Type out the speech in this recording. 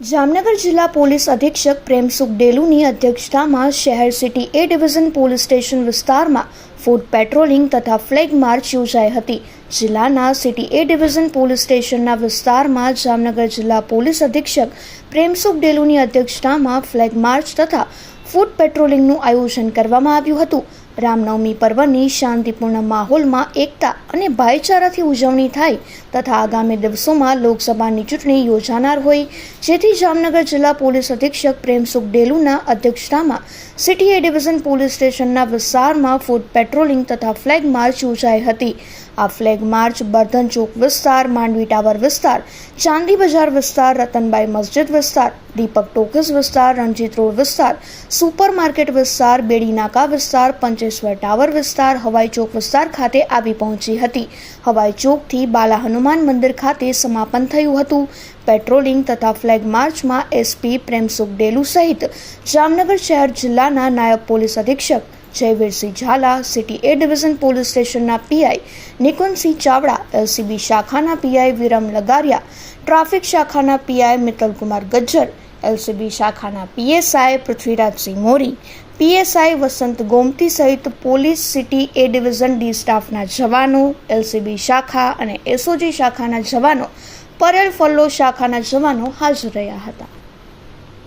જામનગર જિલ્લા પોલીસ અધિક્ષક પ્રેમસુખ ડેલુની અધ્યક્ષતામાં શહેર city A division police station વિસ્તારમાં ફૂડ પેટ્રોલિંગ તથા ફ્લેગ માર્ચ યોજાઈ હતી. જિલ્લાના સિટી એ ડિવિઝન પોલીસ સ્ટેશનના વિસ્તારમાં જામનગર જિલ્લા પોલીસ અધિક્ષક પ્રેમસુખ ડેલુની અધ્યક્ષતામાં ફ્લેગ માર્ચ તથા ફૂડ પેટ્રોલિંગનું આયોજન કરવામાં આવ્યું હતું. રામનવમી પર્વની શાંતિપૂર્ણ માહોલમાં એકતા અને ભાઈચારાથી ઉજવણી થાય તથા આગામી દિવસોમાં લોકસભાની ચૂંટણી યોજાનાર હોય, જેથી જામનગર જિલ્લા પોલીસ અધિક્ષક પ્રેમસુખ ડેલુના અધ્યક્ષતામાં સિટી એ ડિવિઝન પોલીસ સ્ટેશનના વિસ્તારમાં ફૂડ પેટ્રોલિંગ તથા ફ્લેગ માર્ચ યોજાઈ હતી. આ ફ્લેગ માર્ચ બર્ધન ચોક વિસ્તાર, માંડવી ટાવર વિસ્તાર, ચાંદી બજાર વિસ્તાર, રતનબાઈ મસ્જિદ વિસ્તાર, દીપક ટોકીસ વિસ્તાર, રણજીત રોડ વિસ્તાર સુપર માર્કેટ વિસ્તાર, બેડી નાકા વિસ્તાર પંચેશ્વર ટાવર વિસ્તાર, હવાઈ ચોક વિસ્તાર ખાતે આવી પહોંચી હતી. હવાઈ ચોકથી બાલા હનુમાન મંદિર ખાતે સમાપન થયું હતું. પેટ્રોલિંગ તથા ફ્લેગ માર્ચમાં એસપી પ્રેમસુખ ડેલુ સહિત જામનગર શહેર જિલ્લાના નાયબ પોલીસ અધિક્ષક Jayveersinh Zala, city A division police સ્ટેશનના પીઆઈ નિકુંજસિંહ ચાવડા, એલસીબી શાખાના પીઆઈ વિરમ લગારિયા, ટ્રાફિક શાખાના પીઆઈ મિત્તલકુમાર ગજ્જર એલસીબી શાખાના પીએસઆઈ પૃથ્વીરાજસિંહ મોરી, પીએસઆઈ વસંત ગોમતી સહિત police city A division D સ્ટાફના જવાનો, એલસીબી શાખા અને એસઓજી શાખાના જવાનો પરેલ ફલ્લો શાખાના જવાનો હાજર રહ્યા હતા.